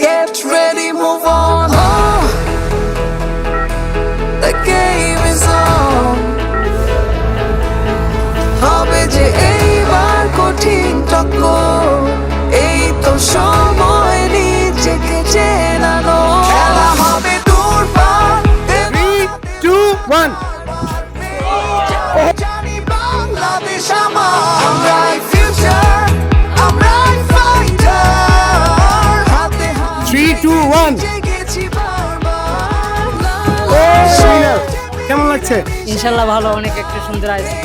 get ready, move on. Oh, the game is on. হবে যে এইবার কঠিন টক্কর এই তো সময় নিজেকে চেনানো খেলা হবে দূর পার three two one three two one কেমন লাগছে? ইনশাল্লাহ ভালো অনেক একটা সুন্দর আয়োজন